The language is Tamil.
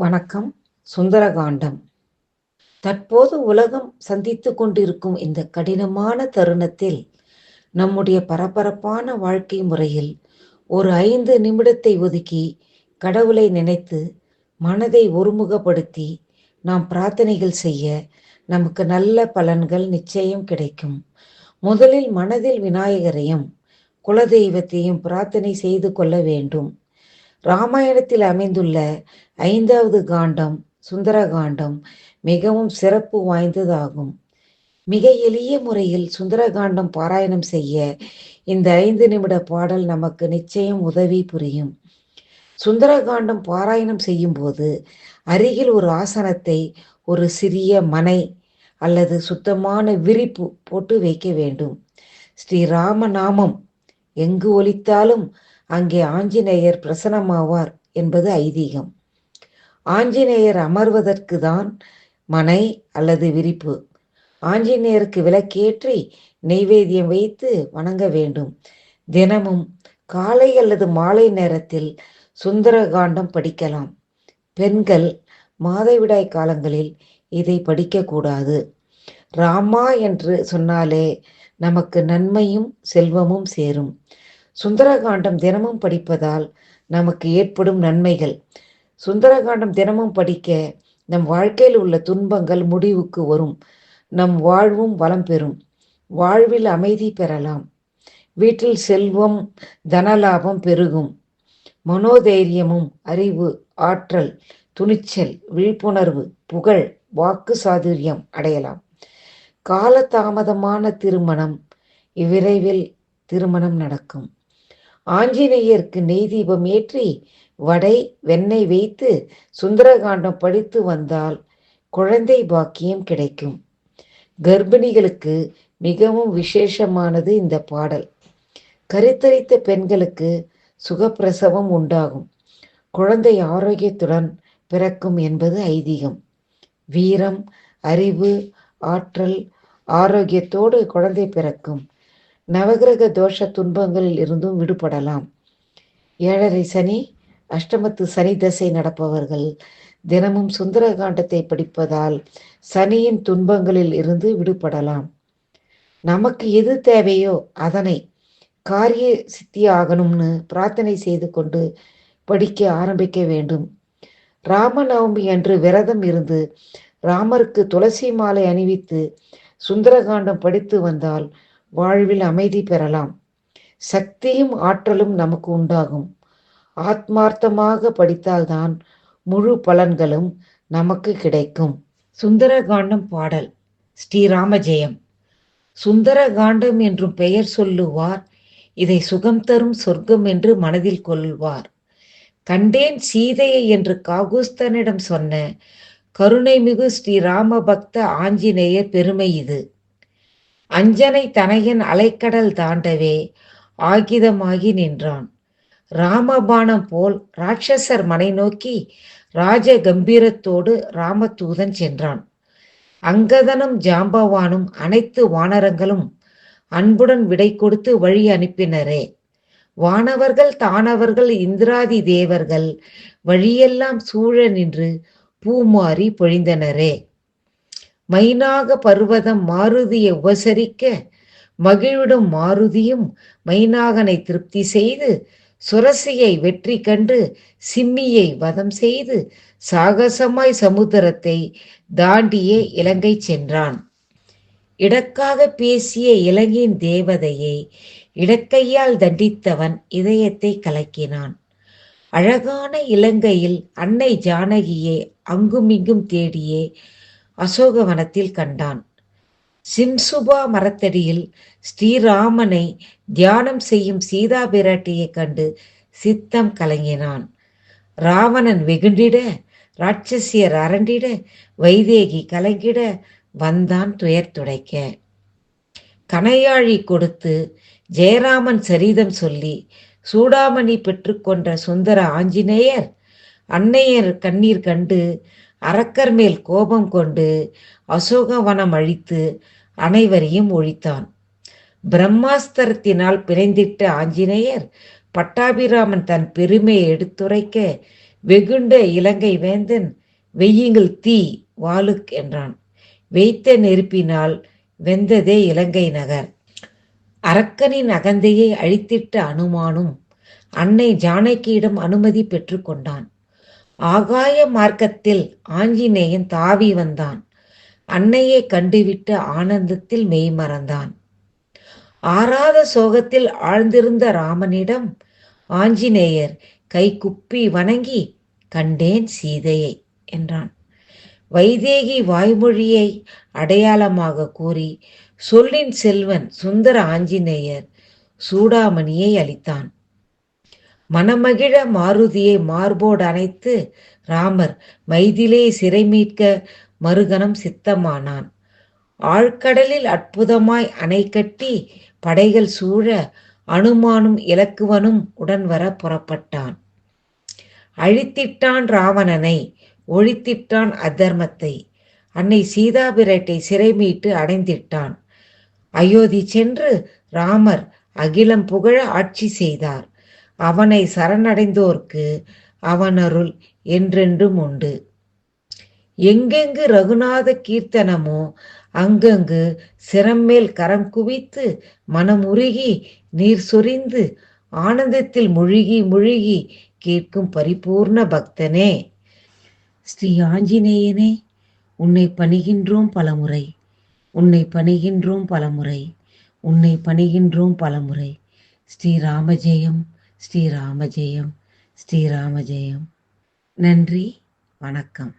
வணக்கம் சுந்தரகாண்டம். தற்போது உலகம் சந்தித்து கொண்டிருக்கும் இந்த கடினமான தருணத்தில் நம்முடைய பரபரப்பான வாழ்க்கை முறையில் ஒரு ஐந்து நிமிடத்தை ஒதுக்கி கடவுளை நினைத்து மனதை ஒருமுகப்படுத்தி நாம் பிரார்த்தனைகள் செய்ய நமக்கு நல்ல பலன்கள் நிச்சயம் கிடைக்கும். முதலில் மனதில் விநாயகரையும் குலதெய்வத்தையும் பிரார்த்தனை செய்து கொள்ள வேண்டும். ராமாயணத்தில் அமைந்துள்ள ஐந்தாவது காண்டம் சுந்தர காண்டம் மிகவும் சிறப்பு வாய்ந்ததாகும். மிக எளிய முறையில் சுந்தரகாண்டம் பாராயணம் செய்ய இந்த ஐந்து நிமிட பாடல் நமக்கு நிச்சயம் உதவி புரியும். சுந்தரகாண்டம் பாராயணம் செய்யும்போது அருகில் ஒரு ஆசனத்தை ஒரு சிறிய மனை அல்லது சுத்தமான விரிப்பு போட்டு வைக்க வேண்டும். ஸ்ரீ ராமநாமம் எங்கு ஒலித்தாலும் அங்கே ஆஞ்சநேயர் பிரசனமாவார் என்பது ஐதீகம். ஆஞ்சநேயர் அமர்வதற்கு தான் மனை அல்லது விரிப்பு. ஆஞ்சநேயருக்கு விளக்கேற்றி நெய்வேத்தியம் வைத்து வணங்க வேண்டும். தினமும் காலை அல்லது மாலை நேரத்தில் சுந்தரகாண்டம் படிக்கலாம். பெண்கள் மாதவிடாய் காலங்களில் இதை படிக்கக்கூடாது. ராமா என்று சொன்னாலே நமக்கு நன்மையும் செல்வமும் சேரும். சுந்தரகாண்டம் தினமும் படிப்பதால் நமக்கு ஏற்படும் நன்மைகள். சுந்தரகாண்டம் தினமும் படிக்க நம் வாழ்க்கையில் உள்ள துன்பங்கள் முடிவுக்கு வரும். நம் வாழ்வும் வளம் பெறும். வாழ்வில் அமைதி பெறலாம். வீட்டில் செல்வம் தனலாபம் பெருகும். மனோதைரியமும் அறிவு ஆற்றல் துணிச்சல் விழிப்புணர்வு புகழ் வாக்கு சாதுரியம் அடையலாம். காலதாமதமான திருமணம் இவ்விரைவில் திருமணம் நடக்கும். ஆஞ்சநேயருக்கு நெய் தீபம் ஏற்றி வடை வெண்ணெய் வைத்து சுந்தரகாண்டம் படித்து வந்தால் குழந்தை பாக்கியம் கிடைக்கும். கர்ப்பிணிகளுக்கு மிகவும் விசேஷமானது இந்த பாடல். கருத்தரித்த பெண்களுக்கு சுகப்பிரசவம் உண்டாகும். குழந்தை ஆரோக்கியத்துடன் பிறக்கும் என்பது ஐதீகம். வீரம் அறிவு ஆற்றல் ஆரோக்கியத்தோடு குழந்தை பிறக்கும். நவகிரக தோஷ துன்பங்களில் இருந்தும் விடுபடலாம். ஏழரை சனி அஷ்டமத்து சனி தசை நடப்பவர்கள் தினமும் சுந்தரகாண்டத்தை படிப்பதால் சனியின் துன்பங்களில் இருந்து விடுபடலாம். நமக்கு எது தேவையோ அதனை காரிய சித்தி ஆகணும்னு பிரார்த்தனை செய்து கொண்டு படிக்க ஆரம்பிக்க வேண்டும். ராமநவமி அன்று விரதம் இருந்து ராமருக்கு துளசி மாலை அணிவித்து சுந்தரகாண்டம் படித்து வந்தால் வாழ்வில் அமைதி பெறலாம். சக்தியும் ஆற்றலும் நமக்கு உண்டாகும். ஆத்மார்த்தமாக படித்தால்தான் முழு பலன்களும் நமக்கு கிடைக்கும். சுந்தரகாண்டம் பாடல் ஸ்ரீராமஜெயம். சுந்தரகாண்டம் என்றும் பெயர் சொல்லுவார். இதை சுகம் தரும் சொர்க்கம் என்று மனதில் கொள்வார். கண்டேன் சீதையை என்று காகுஸ்தனிடம் சொன்ன கருணைமிகு ஸ்ரீராம பக்த ஆஞ்சநேயர் பெருமை இது. அஞ்சனை தனையன் அலைக்கடல் தாண்டவே ஆகிதமாகி நின்றான். ராமபானம் போல் ராட்சசர் மனை நோக்கி ராஜ கம்பீரத்தோடு ராமதூதன் சென்றான். அங்கதனும் ஜாம்பவானும் அனைத்து வானரங்களும் அன்புடன் விடை கொடுத்து வழி அனுப்பினரே. வானவர்கள் தானவர்கள் இந்திராதி தேவர்கள் வழியெல்லாம் சூழ நின்று பூமாறி பொழிந்தனரே. மைனாக பர்வதம் மாருதியை உபசரிக்க மகிழ்விடும் மாருதியும் மைனாகனை திருப்தி செய்து சுரசியை வெற்றி கண்டு சிம்மியை வதம் செய்து சாகசமாய் சமுத்திரத்தை தாண்டியே இலங்கை சென்றான். இடக்காக பேசிய இலங்கையின் தேவதையை இடக்கையால் தண்டித்தவன் இதயத்தை கலக்கினான். அழகான இலங்கையில் அன்னை ஜானகியை அங்குமிங்கும் தேடியே அசோகவனத்தில் கண்டான். சிம்சுபா மரத்தடியில் ஸ்ரீராமனை தியானம் செய்யும் சீதா பிராட்டியைக் கண்டு சித்தம் கலங்கினான். ராவணன் வெகுண்டிட ராட்சசியர் அரண்டிட வைதேகி கலங்கிட வந்தான் துயர் துடைக்க. கனையாழி கொடுத்து ஜெயராமன் சரிதம் சொல்லி சூடாமணி பெற்றுக்கொண்ட சுந்தர ஆஞ்சநேயர் அன்னையர் கண்ணீர் கண்டு அரக்கர் மேல் கோபம் கொண்டு அசோகவனம் அழித்து அனைவரையும் ஒழித்தான். பிரம்மாஸ்திரத்தினால் பிணைந்திட்ட ஆஞ்சநேயர் பட்டாபிராமன் தன் பெருமையை எடுத்துரைக்க வெகுண்ட இலங்கை வேந்தன் வெய்யுங்கள் தீ வாலுக் என்றான். வைத்த நெருப்பினால் வெந்ததே இலங்கை நகர். அரக்கனின் அகந்தையை அழித்திட்ட அனுமானும் அன்னை ஜானகியிடம் அனுமதி பெற்றுக்கொண்டான் ஆகாய மார்க்கத்தில் ஆஞ்சநேயன் தாவி வந்தான். அன்னையை கண்டுவிட்ட ஆனந்தத்தில் மெய்மறந்தான் ஆறாத சோகத்தில் ஆழ்ந்திருந்த ராமனிடம் ஆஞ்சநேயர் கைகுப்பி வணங்கி கண்டேன் சீதையை என்றான். வைதேகி வாய்மொழியை அடையாளமாக கூறி சொல்லின் செல்வன் சுந்தர ஆஞ்சநேயர் சூடாமணியை அளித்தான். மனமகிழ மாருதியை மார்போடு அணைத்து ராமர் மைதிலே சிறை மீட்க மறுகணம் சித்தமானான். ஆழ்கடலில் அற்புதமாய் அணை கட்டி படைகள் சூழ அனுமானும் இலக்குவனும் உடன் வர புறப்பட்டான். அழித்திட்டான் ராவணனை ஒழித்திட்டான் அதர்மத்தை. அன்னை சீதாபிரட்டை சிறை மீட்டு அடைந்திட்டான். அயோத்தி சென்று ராமர் அகிலம் புகழ ஆட்சி செய்தார். அவனை சரணடைந்தோர்க்கு அவனருள் என்றென்றும் உண்டு. எங்கெங்கு ரகுநாத கீர்த்தனமோ அங்கங்கு சிரம்மேல் கரம் குவித்து மனம் உருகி நீர் சொரிந்து ஆனந்தத்தில் முழுகி முழுகி கேட்கும் பரிபூர்ண பக்தனே. ஸ்ரீ ஆஞ்சநேயனே உன்னை பணிகின்றோம் பலமுறை. உன்னை பணிகின்றோம் பலமுறை. உன்னை பணிகின்றோம் பலமுறை. ஸ்ரீராமஜெயம் ஸ்ரீராமஜெயம் ஸ்ரீராமஜெயம். நன்றி வணக்கம்.